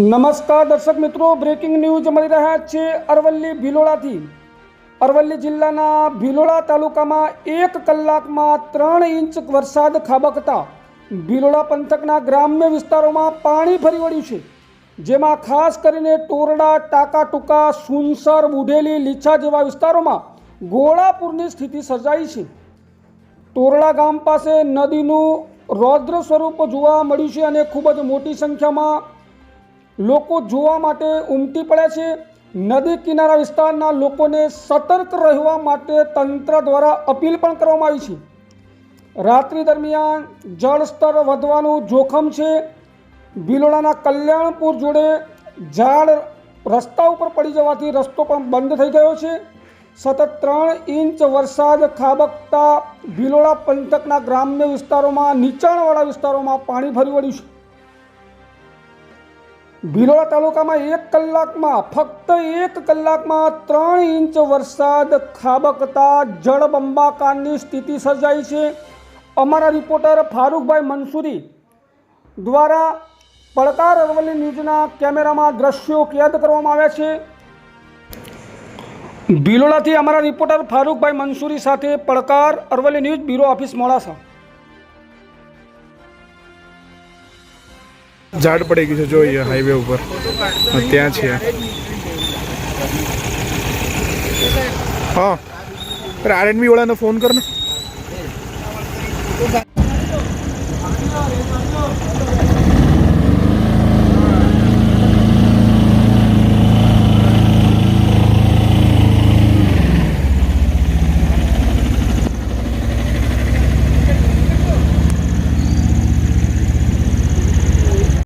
નમસ્કાર દર્શક મિત્રો બ્રેકિંગ ન્યૂઝ મળી રહ્યા છે અરવલ્લી ભિલોડાથી. અરવલ્લી જિલ્લાના ભિલોડા તાલુકામાં એક કલાકમાં ત્રણ ઇંચ વરસાદ ખાબકતા ભિલોડા પંથકના ગ્રામ્ય વિસ્તારોમાં પાણી ફરી વળ્યું છે. જેમાં ખાસ કરીને ટોરડા ટાંકા સુનસર, બુઢેલી, લીછા જેવા વિસ્તારોમાં ગોળાપુરની સ્થિતિ સર્જાઈ છે. ટોરડા ગામ પાસે નદીનું રૌદ્ર સ્વરૂપ જોવા મળ્યું છે અને ખૂબ જ મોટી સંખ્યામાં લોકો જોવા માટે ઉમટી પડ્યા છે. નદી કિનારા વિસ્તારના લોકોને સતર્ક રહેવા માટે તંત્ર દ્વારા અપીલ પણ કરવામાં આવી છે. રાત્રિ દરમિયાન જળસ્તર વધવાનું જોખમ છે. ભિલોડાના કલ્યાણપુર જોડે ઝાડ રસ્તા ઉપર પડી જવાથી રસ્તો પણ બંધ થઈ ગયો છે. સતત ત્રણ ઇંચ વરસાદ ખાબકતા ભિલોડા પંથકના ગ્રામ્ય વિસ્તારોમાં, નીચાણવાળા વિસ્તારોમાં પાણી ભરી વળ્યું છે. ભિલોડા તાલુકામાં એક કલાકમાં, ફક્ત એક કલાકમાં ત્રણ ઇંચ વરસાદ ખાબકતા જળબંબાકારની સ્થિતિ સર્જાઈ છે. અમારા રિપોર્ટર ફારૂકભાઈ મંસૂરી દ્વારા પડકાર અરવલ્લી ન્યૂઝના કેમેરામાં દ્રશ્યો કેદ કરવામાં આવ્યા છે. ભિલોડાથી અમારા રિપોર્ટર ફારૂકભાઈ મંસૂરી સાથે પડકાર Aravalli news bureau office Modasa. ઝાડ પડી ગયું છે, જોઈએ હાઈવે ઉપર. ત્યાં છે. હા. પર આર એન્ડ બી વાળાને ફોન કર ને.